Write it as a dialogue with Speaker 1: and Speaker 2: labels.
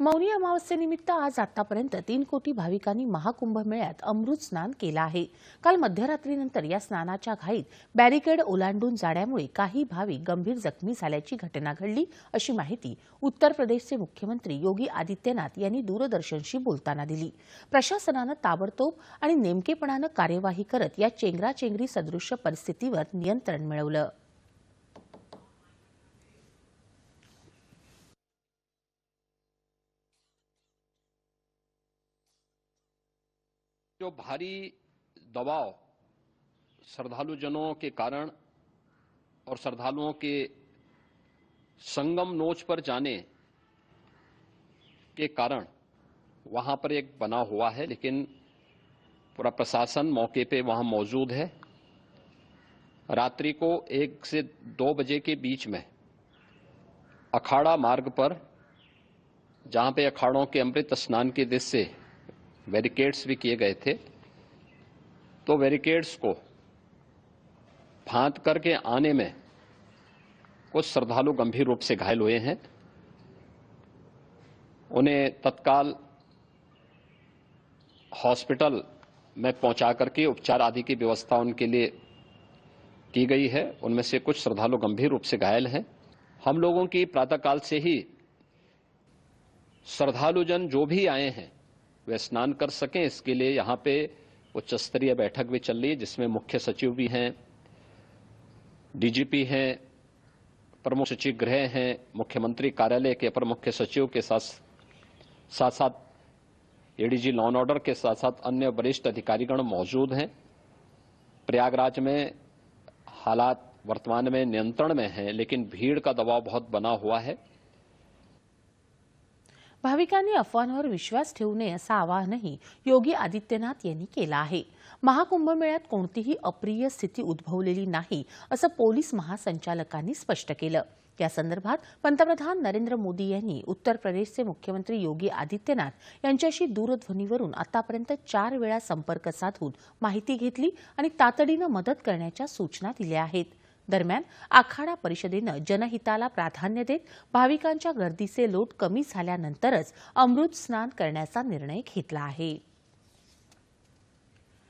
Speaker 1: मौनी अमावस्येनिमित्त आज आतापर्यंत तीन कोटी भाविकांनी महाकुंभ मेळ्यात अमृत स्नान केलं आहे. काल मध्यरात्रीनंतर या स्नानाच्या घाईत बॅरिकेड ओलांडून जाण्यामुळे काही भाविक गंभीर जखमी झाल्याची घटना घडली अशी माहिती उत्तर प्रदेशचे मुख्यमंत्री योगी आदित्यनाथ यांनी दूरदर्शनशी बोलताना दिली. प्रशासनानं ताबडतोब आणि नेमकेपणानं कार्यवाही करत या चेंगराचेंगरी सदृश्य परिस्थितीवर नियंत्रण मिळवलं.
Speaker 2: जो भारी दबाव श्रद्धालुजनों के कारण और श्रद्धालुओं के संगम नोच पर जाने के कारण वहाँ पर एक बना हुआ है, लेकिन पूरा प्रशासन मौके पे वहाँ मौजूद है। रात्रि को एक से दो बजे के बीच में अखाड़ा मार्ग पर, जहाँ पे अखाड़ों के अमृत स्नान के दृश्य बैरिकेड्स भी किए गए थे। तो बैरिकेड्स को फांद करके आने में कुछ श्रद्धालु गंभीर रूप से घायल हुए हैं। उन्हें तत्काल हॉस्पिटल में पहुँचा करके उपचार आदि की व्यवस्था उनके लिए की गई है। उनमें से कुछ श्रद्धालु गंभीर रूप से घायल हैं। हम लोगों की प्रातःकाल से ही श्रद्धालुजन जो भी आए हैं वे स्नान कर सकें, इसके लिए यहाँ पे उच्च स्तरीय बैठक भी चल रही है, जिसमें मुख्य सचिव भी हैं, डीजीपी हैं, प्रमुख सचिव गृह हैं, मुख्यमंत्री कार्यालय के अपर मुख्य सचिव के साथ साथ साथ एडीजी लॉ एंड ऑर्डर के साथ साथ अन्य वरिष्ठ अधिकारीगण मौजूद हैं। प्रयागराज में हालात वर्तमान में नियंत्रण में हैं, लेकिन भीड़ का दबाव बहुत बना हुआ है।
Speaker 1: भाविकांनी अफवांवर विश्वास ठेवू नये असं आवाहनही योगी आदित्यनाथ यांनी केलं आहे. महाकुंभमेळ्यात कोणतीही अप्रिय स्थिती उद्भवलेली नाही असं पोलीस महासंचालकांनी स्पष्ट केलं. या संदर्भात पंतप्रधान नरेंद्र मोदी यांनी उत्तर प्रदेशचे मुख्यमंत्री योगी आदित्यनाथ यांच्याशी दूरध्वनीवरून आतापर्यंत चार वेळा संपर्क साधून माहिती घेतली आणि तातडीनं मदत करण्याच्या सूचना दिल्या आहेत. दरम्यान आखाडा परिषदेनं जनहिताला प्राधान्य देत भाविकांच्या गर्दीचे लोट कमी झाल्यानंतरच अमृत स्नान करण्याचा निर्णय घेतला आहे.